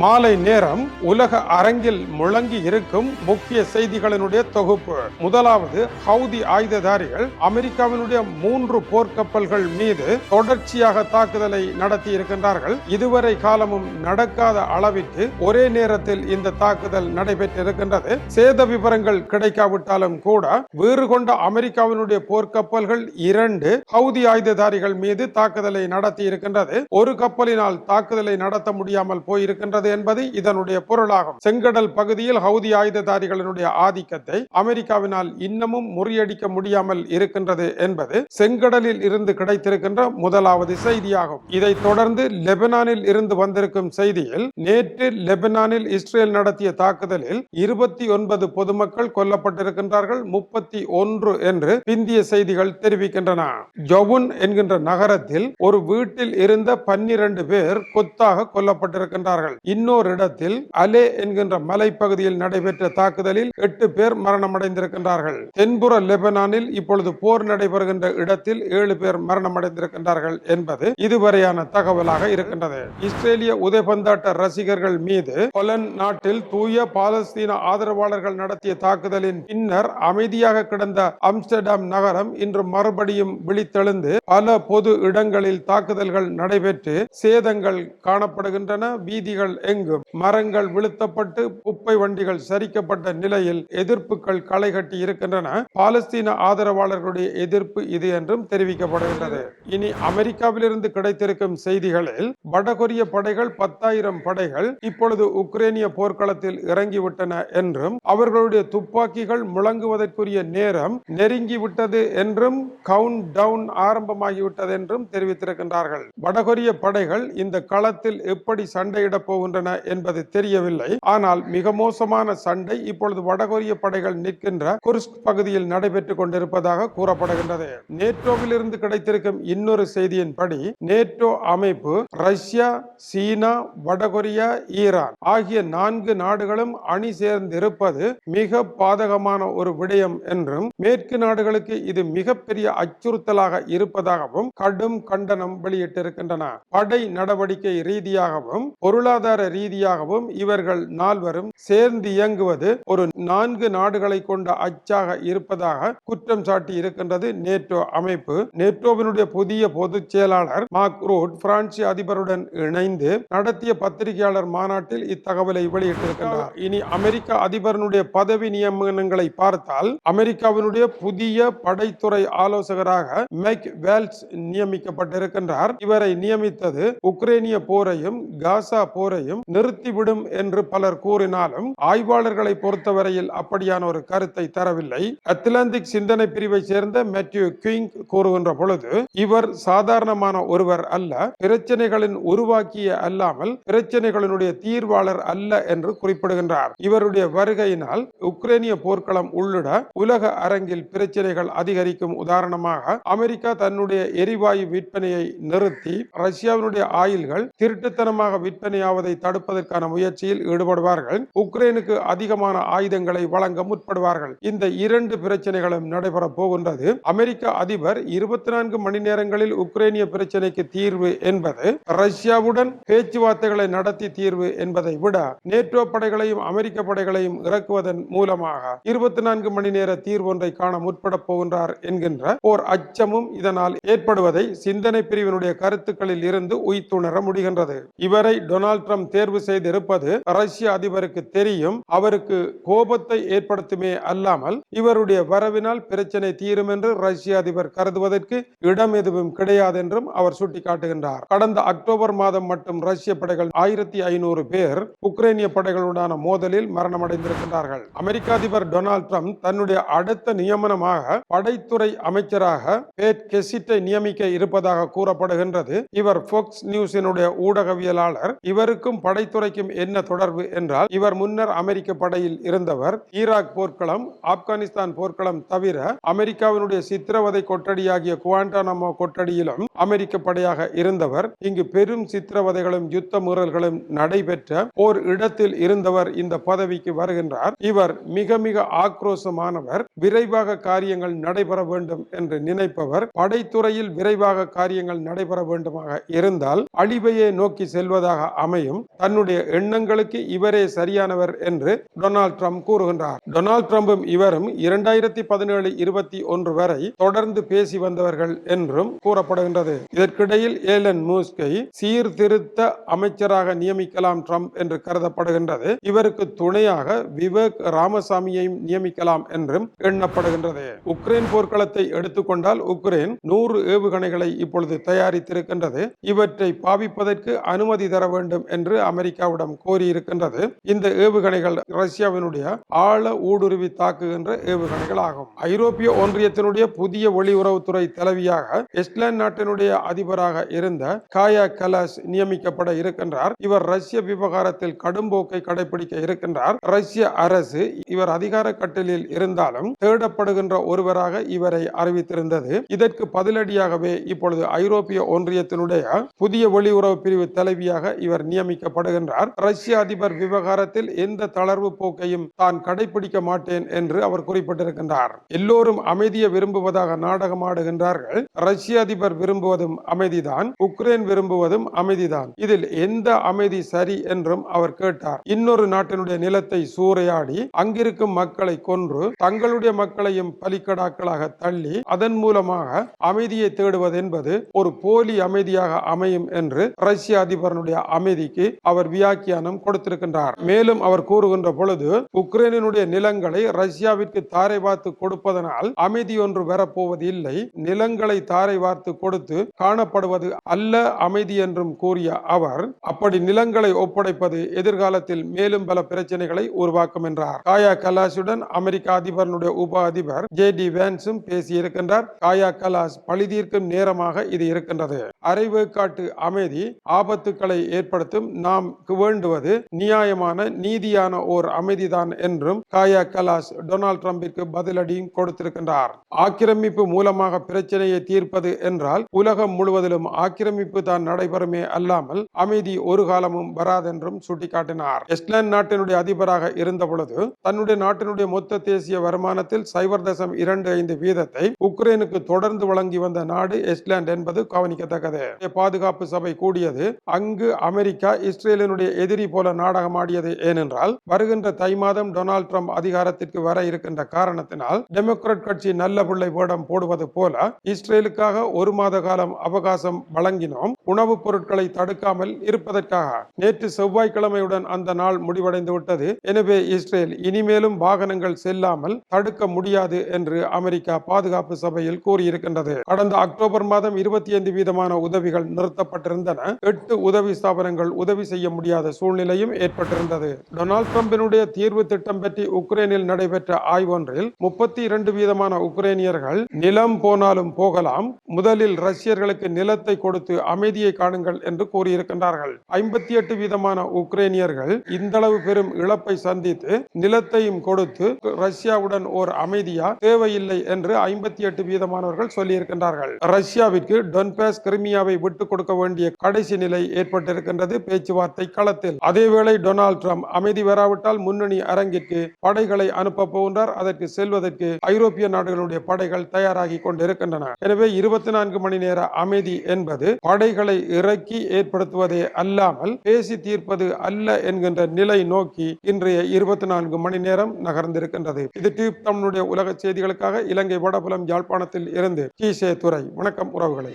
மாலை நேரம் உலக அரங்கில் முழங்கி இருக்கும் முக்கிய செய்திகளினுடைய தொகுப்பு. முதலாவது ஹவுதி ஆயுததாரிகள் அமெரிக்காவினுடைய மூன்று போர்க்கப்பல்கள் மீது தொடர்ச்சியாக தாக்குதலை நடத்தி இருக்கின்றார்கள். இதுவரை காலமும் நடக்காத அளவிற்கு ஒரே நேரத்தில் இந்த தாக்குதல் நடைபெற்றிருக்கின்றது. சேத விவரங்கள் கிடைக்காவிட்டாலும் கூட வேறு கொண்ட அமெரிக்காவினுடைய போர்க்கப்பல்கள் இரண்டு ஹவுதி ஆயுததாரிகள் மீது தாக்குதலை நடத்தி இருக்கின்றது. ஒரு கப்பலினால் தாக்குதலை நடத்த முடியாமல் போயிருக்கின்றது. என்பது இதனுடைய பொருளாகும். செங்கடல் பகுதியில் ஹவுதி ஆயுததாரிகளினுடைய ஆதிக்கத்தை அமெரிக்காவினால் இன்னமும் முறியடிக்க முடியாமல் இருக்கின்றது என்பது செங்கடலில் இருந்து கிடைத்திருக்கின்ற முதலாவது செய்தியாகும். இதைத் தொடர்ந்து லெபனானில் இருந்து வந்திருக்கும் செய்தியில் நேற்று லெபனானில் இஸ்ரேல் நடத்திய தாக்குதலில் இருபத்தி ஒன்பது பொதுமக்கள் கொல்லப்பட்டிருக்கின்றார்கள் முப்பத்தி ஒன்று என்று பிந்திய செய்திகள் தெரிவிக்கின்றன. ஜவுன் என்கின்ற நகரத்தில் ஒரு வீட்டில் இருந்த பன்னிரண்டு பேர் கொத்தாக கொல்லப்பட்டிருக்கின்றார்கள். இன்னொரு இடத்தில் அலே என்கின்ற மலைப்பகுதியில் நடைபெற்ற தாக்குதலில் எட்டு பேர் மரணமடைந்திருக்கின்றார்கள். தென்புற லெபனானில் இப்பொழுது போர் நடைபெறுகின்ற இடத்தில் ஏழு பேர் மரணமடைந்திருக்கின்றார்கள் என்பது இதுவரையான தகவலாக இருக்கின்றது. இஸ்ரேலிய உதைபந்தாட்ட ரசிகர்கள் மீது பொலன் நாட்டில் தூய பாலஸ்தீன ஆதரவாளர்கள் நடத்திய தாக்குதலின் பின்னர் அமைதியாக கிடந்த அம்ஸ்டர்டாம் நகரம் இன்று மறுபடியும் விழித்தெழுந்து பல பொது இடங்களில் தாக்குதல்கள் நடைபெற்று சேதங்கள் காணப்படுகின்றன வீதிகள் எங்கும். மரங்கள் விழுத்தப்பட்டு குப்பை வண்டிகள் சரிக்கப்பட்ட நிலையில் எதிர்ப்புகள் களை கட்டி இருக்கின்றன. பாலஸ்தீன ஆதரவாளர்களுடைய எதிர்ப்பு இது என்றும் தெரிவிக்கப்படுகின்றது. இனி அமெரிக்காவிலிருந்து கிடைத்திருக்கும் செய்திகளில் வடகொரிய படைகள் பத்தாயிரம் படைகள் இப்பொழுது உக்ரைனிய போர்க்களத்தில் இறங்கிவிட்டன என்றும் அவர்களுடைய துப்பாக்கிகள் முழங்குவதற்குரிய நேரம் நெருங்கிவிட்டது என்றும் கவுண்ட் டவுன் ஆரம்பமாகிவிட்டது என்றும் தெரிவித்திருக்கின்றார்கள். வடகொரிய படைகள் இந்த களத்தில் எப்படி சண்டையிடப் போகின்றன என்பது தெரியவில்லை. ஆனால் மிக மோசமான சண்டை இப்பொழுது வடகொரிய படைகள் நிற்கின்ற குர்ஸ்க் பகுதியில் நடைபெற்றுக் கொண்டிருப்பதாக கூறப்படுகின்றது. நேட்டோவில் இருந்து கிடைத்திருக்கும் இன்னொரு செய்தியின்படி நேட்டோ அமைப்பு ரஷ்யா சீனா வடகொரியா ஈரான் ஆகிய நான்கு நாடுகளும் அணி சேர்ந்திருப்பது மிக பாதகமான ஒரு விடயம் என்றும் மேற்கு நாடுகளுக்கு இது மிகப்பெரிய அச்சுறுத்தலாக இருப்பதாகவும் கடும் கண்டனம் வெளியிட்டிருக்கின்றன. படை நடவடிக்கை ரீதியாகவும் பொருளாதார ரீதியாகவும் இவர்கள் நால்வரும் சேர்ந்து இயங்குவது ஒரு நான்கு நாடுகளை கொண்ட அச்சாக இருப்பதாக குற்றம் சாட்டி இருக்கின்றது நேட்டோ அமைப்பு. நேட்டோவினுடைய புதிய பொதுச் செயலாளர் மார்க் ரோட் பிரான்சி அதிபருடன் இணைந்து நடத்திய பத்திரிகையாளர் மாநாட்டில் இத்தகவலை வெளியிட்டிருக்கிறார் இனி அமெரிக்க அதிபரனுடைய பதவி நியமனங்களை பார்த்தால் அமெரிக்காவினுடைய புதிய படைத்துறை ஆலோசகராக மைக் வேல்ஸ் நியமிக்கப்பட்டிருக்கின்றார். இவரை நியமித்தது உக்ரைனிய போரையும் காசா போரையும் நிறுத்திவிடும் என்று பலர் கூறினாலும் ஆய்வாளர்களை பொறுத்தவரையில் அப்படியான ஒரு கருத்தை தரவில்லை. அத்லாந்திக் சிந்தனை பிரிவை சேர்ந்த மேத்யூ கிங் கூறுகின்ற பொழுது இவர் சாதாரணமான ஒருவர் அல்ல பிரச்சனைகளின் உருவாக்கிய அல்லாமல் பிரச்சனைகளினுடைய தீர்வாளர் அல்ல என்று குறிப்பிடுகின்றார். இவருடைய வருகையினால் உக்ரைனிய போர்க்களம் உள்ளிட உலக அரங்கில் பிரச்சனைகள் அதிகரிக்கும் உதாரணமாக அமெரிக்கா தன்னுடைய எரிவாயு விற்பனையை நிறுத்தி ரஷ்யாவினுடைய ஆயில்கள் திருட்டுத்தனமாக விற்பனையாவதை அதை தடுப்பதற்கான முயற்சியில் ஈடுபடுவார்கள். உக்ரைனுக்கு அதிகமான ஆயுதங்களை வழங்க முற்படுவார்கள். இந்த இரண்டு பிரச்சனைகளும் நடைபெற போகின்றது. அமெரிக்க அதிபர் இருபத்தி நான்கு மணி நேரங்களில் உக்ரைனிய பிரச்சனைக்கு தீர்வு என்பது ரஷ்யாவுடன் பேச்சுவார்த்தைகளை நடத்தி தீர்வு என்பதை விட நேட்டோ படைகளையும் அமெரிக்க படைகளையும் இறக்குவதன் மூலமாக இருபத்தி நான்கு மணி நேர தீர்வொன்றை காண முற்பட போகின்றார் என்கின்ற ஓர் அச்சமும் இதனால் ஏற்படுவதை சிந்தனை பிரிவினுடைய கருத்துக்களில் இருந்து உய்த்துணர முடிகின்றது. இவரை டொனால்ட் ட்ரம்ப் தேர்வு செய்திருப்பது ரஷ்ய அதிபருக்கு தெரியும். அவருக்கு கோபத்தை ஏற்படுத்துமே அல்லாமல் இவருடைய வரவினால் பிரச்சனை தீரும் என்று ரஷ்ய அதிபர் கருதுவதற்கு இடம் எதுவும் கிடையாது என்றும் அவர் சுட்டிக்காட்டுகின்றார். கடந்த அக்டோபர் மாதம் மட்டும் ரஷ்ய படைகள் ஆயிரத்தி ஐநூறு பேர் உக்ரைனிய படைகளுடனான மோதலில் மரணமடைந்திருக்கின்றார்கள். அமெரிக்க அதிபர் டொனால்ட் ட்ரம்ப் தன்னுடைய அடுத்த நியமனமாக படைத்துறை அமைச்சராக பேட் கெசிட்டை நியமிக்க இருப்பதாக கூறப்படுகின்றது. இவர் ஃபோக்ஸ் நியூஸினுடைய ஊடகவியலாளர். இவருக்கு இவருக்கும் படைத்துறைக்கும் என்ன தொடர்பு என்றால் இவர் முன்னர் அமெரிக்க படையில் இருந்தவர். ஈராக் போர்க்களம் ஆப்கானிஸ்தான் போர்க்களம் தவிர அமெரிக்காவினுடைய சித்திரவதை கொட்டடியாகிய குவாண்டானமோ கொட்டடியிலும் அமெரிக்க படையாக இருந்தவர். இங்கு பெரும் சித்திரவதைகளும் யுத்த முறல்களும் நடைபெற்ற ஓர் இடத்தில் இருந்தவர் இந்த பதவிக்கு வருகின்றார். இவர் மிக மிக ஆக்ரோஷமானவர் விரைவாக காரியங்கள் நடைபெற வேண்டும் என்று நினைப்பவர். படைத்துறையில் விரைவாக காரியங்கள் நடைபெற வேண்டுமாக இருந்தால் அழிவையே நோக்கி செல்வதாக அமையும். தன்னுடைய எண்ணங்களுக்கு இவரே சரியானவர் என்று டொனால்ட் ட்ரம்ப் கூறுகின்றார். டொனால்ட் ட்ரம்பும் இவரும் இரண்டாயிரத்தி பதினேழு இருபத்தி ஒன்று வரை தொடர்ந்து பேசி வந்தவர்கள் என்றும் கூறப்படுகின்றது. இதற்கிடையில் ஏலன் மூஸ்கை சீர்திருத்த அமைச்சராக நியமிக்கலாம் ட்ரம்ப் என்று கருதப்படுகின்றது. இவருக்கு துணையாக விவேக் ராமசாமியையும் நியமிக்கலாம் என்றும் எண்ணப்படுகின்றது. உக்ரைன் போர்க்களத்தை எடுத்துக்கொண்டால் உக்ரைன் நூறு ஏவுகணைகளை இப்பொழுது தயாரித்திருக்கின்றது. இவற்றை பாவிப்பதற்கு அனுமதி தர வேண்டும் என்று என்று அமெரிக்காவிடம் கோரியிருக்கின்றது இந்த ஏவுகணைகள் ரஷ்யாவினுடைய ஆழ ஊடுருவி தாக்குகின்ற ஏவுகணைகள் ஆகும் ஐரோப்பிய ஒன்றியத்தினுடைய புதிய வெளியுறவுத்துறை தலைவியாக எஸ்லாந்து நாட்டினுடைய அதிபராக இருந்த காயா கலாஸ் நியமிக்கப்பட இருக்கின்றார். இவர் ரஷ்ய விவகாரத்தில் கடும் போக்கை கடைபிடிக்க இருக்கின்றார். ரஷ்ய அரசு இவர் அதிகார கட்டிலில் இருந்தாலும் தேடப்படுகின்ற ஒருவராக இவரை அறிவித்திருந்தது. இதற்கு பதிலடியாகவே இப்பொழுது ஐரோப்பிய ஒன்றியத்தினுடைய புதிய வெளியுறவு பிரிவு தலைவியாக இவர் நியமி நியமிக்கப்படுகின்றார் ரஷ்ய அதிபர் விவகாரத்தில் எந்த தளர்வு போக்கையும் தான் கடைபிடிக்க மாட்டேன் என்று அவர் குறிப்பிட்டிருக்கின்றார். எல்லோரும் அமைதியை விரும்புவதாக நாடகமாடுகின்றார்கள் ரஷ்ய அதிபர் விரும்புவதும் அமைதிதான். உக்ரைன் விரும்புவதும் அமைதிதான். இதில் எந்த அமைதி சரி என்றும் அவர் கேட்டார். இன்னொரு நாட்டினுடைய நிலத்தை சூறையாடி அங்கிருக்கும் மக்களை கொன்று தங்களுடைய மக்களையும் பலிக்கடாக்களாக தள்ளி அதன் மூலமாக அமைதியை தேடுவது என்பது ஒரு போலி அமைதியாக அமையும் என்று ரஷ்ய அதிபரனுடைய அமைதிக்கு அவர் வியாக்கியானம் கொடுத்திருக்கின்றார். மேலும் அவர் கூறுகின்ற பொழுது உக்ரைனினுடைய நிலங்களை ரஷ்யாவிற்கு தாரை வார்த்து கொடுப்பதனால் அமைதி ஒன்று வரப்போவது இல்லை. நிலங்களை தாரை வார்த்து கொடுத்து காணப்படுவது அல்ல அமைதி என்றும் கூறிய அவர் அப்படி நிலங்களை ஒப்படைப்பது எதிர்காலத்தில் மேலும் பல பிரச்சனைகளை உருவாக்கும் என்றார். காயா கலாஷுடன் அமெரிக்க அதிபரனுடைய உப அதிபர் ஜே டி வேன்ஸும் பேசியிருக்கின்றார். காயா கலாஷ் பழிதீர்க்கும் நேரமாக இது இருக்கின்றது. அரைவேக்காட்டு அமைதி ஆபத்துக்களை ஏற்படுத்தும் நாம் வேண்டுவது நியாயமான நீதியான ஓர் அமைதிதான் என்றும் காயா கலாஸ் டொனால்ட் ட்ரம்பிற்கு பதிலடியும் கொடுத்திருக்கின்றார். ஆக்கிரமிப்பு மூலமாக பிரச்சனையை தீர்ப்பது என்றால் உலகம் முழுவதிலும் ஆக்கிரமிப்பு தான் நடைபெறுமே அல்லாமல் அமைதி ஒரு காலமும் வராதென்றும் சுட்டிக்காட்டினார். எஸ்லாந்து நாட்டினுடைய அதிபராக இருந்த பொழுது தன்னுடைய நாட்டினுடைய மொத்த தேசிய வருமானத்தில் சைபர் தசம் இரண்டு ஐந்து வீதத்தை உக்ரைனுக்கு தொடர்ந்து வழங்கி வந்த நாடு எஸ்லாந்து என்பது கவனிக்கத்தக்கது. பாதுகாப்பு சபை கூடியது அங்கு அமெரிக்கா இஸ்ரேலினுடைய எதிரி போல நாடகமாடியது ஏனென்றால் வருகின்ற தை மாதம் டொனால்ட் ட்ரம்ப் அதிகாரத்திற்கு வர இருக்கின்ற காரணத்தினால் டெமோக்ராட் கட்சி நல்ல பிள்ளை வேடம் போடுவது போல இஸ்ரேலுக்காக ஒரு மாத காலம் அவகாசம் வழங்கினோம். உணவுப் பொருட்களை தடுக்காமல் இருப்பதற்காக. நேற்று செவ்வாய்க்கிழமையுடன் அந்த நாள் முடிவடைந்து விட்டது. எனவே இஸ்ரேல் இனிமேலும் வாகனங்கள் செல்லாமல் தடுக்க முடியாது என்று அமெரிக்கா பாதுகாப்பு சபையில் கூறியிருக்கின்றது. கடந்த அக்டோபர் மாதம் இருபத்தி ஐந்து வீதமான உதவிகள் நிறுத்தப்பட்டிருந்தன. எட்டு உதவி ஸ்தாபனங்கள் உதவி உதவி செய்ய முடியாத சூழ்நிலையும் ஏற்பட்டிருந்தது. டொனால்ட் ட்ரம்பினுடைய தீர்வு திட்டம் பற்றி உக்ரைனில் நடைபெற்ற ஆய்வொன்றில் முப்பத்தி இரண்டு வீதமான உக்ரைனியர்கள் நிலம் போனாலும் போகலாம் முதலில் ரஷ்யர்களுக்கு நிலத்தை கொடுத்து அமைதியை காணுங்கள் என்று கூறியிருக்கின்றார்கள். ஐம்பத்தி எட்டு வீதமான உக்ரைனியர்கள் இந்தளவு பெரும் இழப்பை சந்தித்து நிலத்தையும் கொடுத்து ரஷ்யாவுடன் ஓர் அமைதியா தேவையில்லை என்று ஐம்பத்தி எட்டு வீதமானவர்கள் சொல்லியிருக்கின்றார்கள். ரஷ்யாவிற்கு டொன்பேஸ் கிரிமியாவை விட்டுக் கொடுக்க வேண்டிய கடைசி நிலை ஏற்பட்டிருக்கின்றது. பேச்சு பேச்சுவார்த்தை களத்தில். அதேவேளை டொனால்டு ட்ரம்ப் அமைதி வராவிட்டால் முன்னணி அரங்கிற்கு படைகளை அனுப்ப போகின்றார். அதற்கு செல்வதற்கு ஐரோப்பிய நாடுகளுடைய படைகள் தயாராகி கொண்டிருக்கின்றன. எனவே இருபத்தி நான்கு மணி நேர அமைதி என்பது படைகளை இறக்கி ஏற்படுத்துவதே அல்லாமல் பேசி தீர்ப்பது அல்ல என்கின்ற நிலை நோக்கி இன்றைய இருபத்தி நான்கு மணி நேரம் நகர்ந்திருக்கின்றது. இது டியூப் தமிழுடைய உலக செய்திகளுக்காக இலங்கை வடபுலம் யாழ்ப்பாணத்தில் இருந்து கீசே துறை வணக்கம் உறவுகளை.